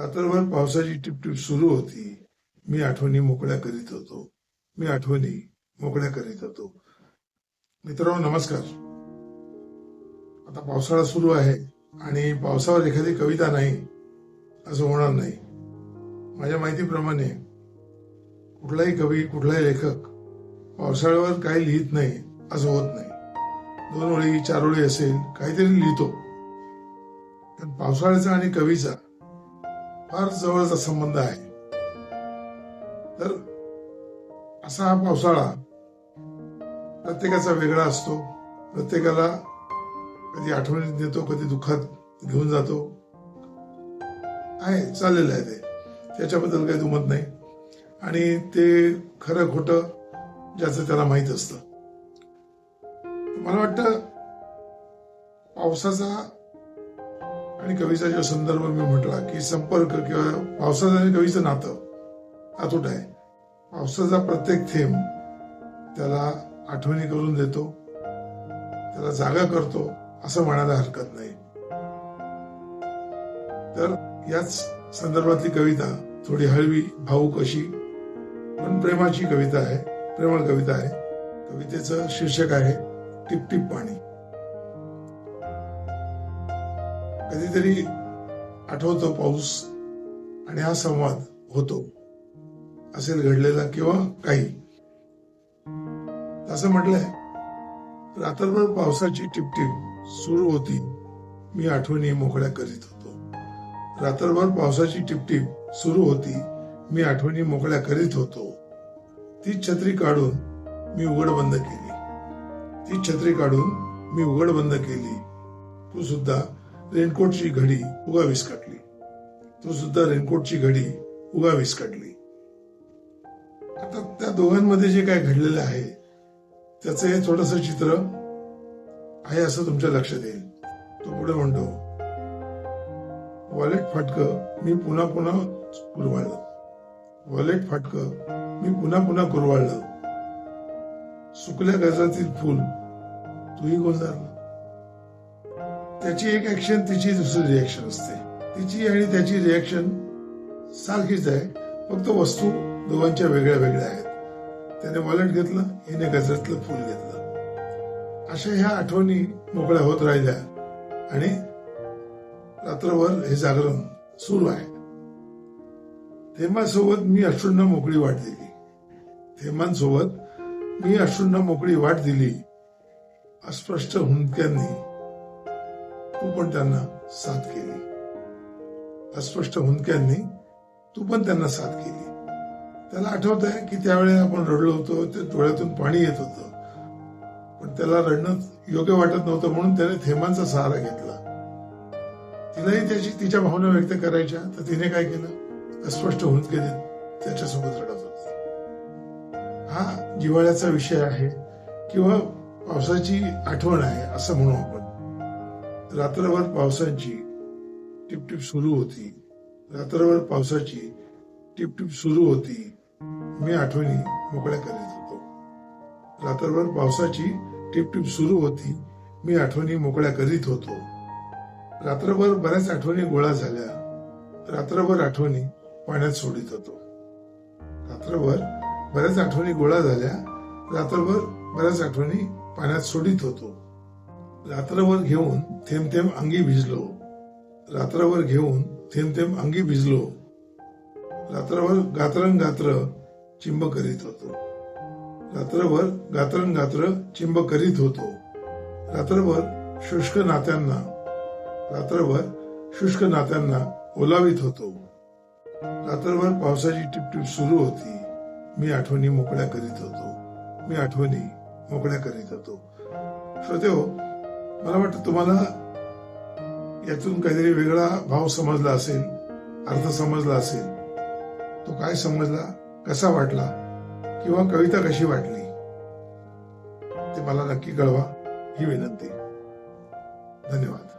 रात्रभर पावसाची टिपटिप सुरू होती. मी आठवणी मोकळ्या करीत होतो. मी आठवणी मोकळ्या करीत होतो. मित्रांनो नमस्कार. आता पावसाळा सुरू आहे आणि पावसावर एखादी कविता नाही असं होणार नाही. माझ्या माहितीप्रमाणे कुठलाही कवी कुठलाही लेखक पावसाळ्यावर काही लिहित नाही असं होत नाही. दोन ओळी चार ओळी असेल काहीतरी लिहितो. पण पावसाळ्याचा आणि कवीचा फार जवळचा संबंध आहे. तर असा हा पावसाळा प्रत्येकाचा वेगळा असतो. प्रत्येकाला कधी आठवणीत देतो कधी दुःखात घेऊन जातो. आहे चाललेलं आहे ते. त्याच्याबद्दल काही दुमत नाही. आणि ते खरं खोटं ज्याचं त्याला माहीत असतं. मला वाटतं पावसाचा आणि कवीचा जो संदर्भ मी म्हटला की संपर्क किंवा पावसाचं आणि कवीचं नातं अतूट आहे. पावसाचा प्रत्येक थेंब त्याला आठवणी करून देतो त्याला जागा करतो असं म्हणायला हरकत नाही. तर याच संदर्भातली कविता थोडी हळवी भाऊक अशी पण प्रेमाची कविता आहे प्रेमळ कविता आहे. कवितेचं शीर्षक आहे टिपटिप पाणी. कधीतरी आठवतो पाऊस आणि हा संवाद होतो. असेल घडलेला किंवा काही. असं म्हटलंय रात्रभर पावसाची टिपटिप सुरू होती. मी आठवणी मोकळ्या करीत होतो. रात्रभर पावसाची टिपटिप सुरू होती मी आठवणी मोकळ्या करीत होतो. ती छत्री काढून मी उघड बंद केली. ती छत्री काढून मी उघड बंद केली. तू सुद्धा रेनकोटची घडी उगा विस्कटली तो सुद्धा रेनकोटची घडी उगा विस्कटली आता त्या दोघांमध्ये जे काय घडलेलं आहे त्याचं हे थोडस चित्र आहे असं तुमच्या लक्षात येईल. तो पुढे म्हणतो वॉलेट फाटक मी पुन्हा पुन्हा कुरवाळलं वॉलेट फाटक मी पुन्हा पुन्हा कुरवाळलं. सुकल्या गजातील फुल तूही गोंजारलं. त्याची एक ऍक्शन तिची दुसरी रिॲक्शन असते. तिची आणि त्याची रिॲक्शन सारखीच आहे. फक्त वस्तू दोघांच्या वेगळ्या वेगळ्या आहेत. त्याने वॉलेट घेतलं हिने गजरातलं फुल घेतलं. अशा ह्या आठवणी मोकळ्या होत राहिल्या आणि रात्रभर हे जागरण सुरू आहे. थेंबासोबत मी अश्रूंना मोकळी वाट दिली. थेंबांसोबत मी अश्रूंना मोकळी वाट दिली. अस्पष्ट हुंदक्यांनी. तू पण त्यांना साथ केली. अस्पष्ट हुंदक्यांनी तू पण त्यांना साथ केली. त्याला आठवत आहे की त्यावेळी आपण रडलो होतो ते डोळ्यातून पाणी येत होतं. पण त्याला रडणं योग्य वाटत नव्हतं म्हणून त्याने थेंबांचा सहारा घेतला. तिलाही त्याची तिच्या भावना व्यक्त करायच्या तर तिने काय केलं? अस्पष्ट हुंदके देत त्याच्यासोबत रडत होती. हा जिव्हाळ्याचा विषय आहे. किंवा पावसाची आठवण आहे असं म्हणू आपण. रात्रभर पावसाची टिपटिप सुरू होती. रात्रभर पावसाची टिपटिप सुरू होती. मी आठवणी मोकळ्या करीत होतो. रात्रभर पावसाची टिपटिप सुरू होती. मी आठवणी मोकळ्या करीत होतो. रात्रभर बऱ्याच आठवणी गोळा झाल्या. रात्रभर आठवणी पाण्यात सोडित होतो. रात्रभर बऱ्याच आठवणी गोळा झाल्या. रात्रभर बऱ्याच आठवणी पाण्यात सोडित होतो. रात्रभर घेऊन थेंब थेंब अंगी भिजलो. रात्रभर घेऊन थेंब थेंब अंगी भिजलो. रात्रभर गात्रन गात्र चिंब करीत होतो. रात्रभर गात्रन गात्र चिंब करीत होतो. रात्रभर शुष्क नात्यांना रात्रभर शुष्क नात्यांना ओलावित होतो. रात्रभर पावसाची टिपटिप सुरू होती. मी आठवणी मोकळ्या करीत होतो. मी आठवणी मोकळ्या करीत होतो. श्रोते हो मला वाटतं तुम्हाला यातून काहीतरी वेगळा भाव समजला असेल अर्थ समजला असेल. तो काय समजला कसा वाटला किंवा कविता कशी वाटली ते मला नक्की कळवा ही विनंती. धन्यवाद.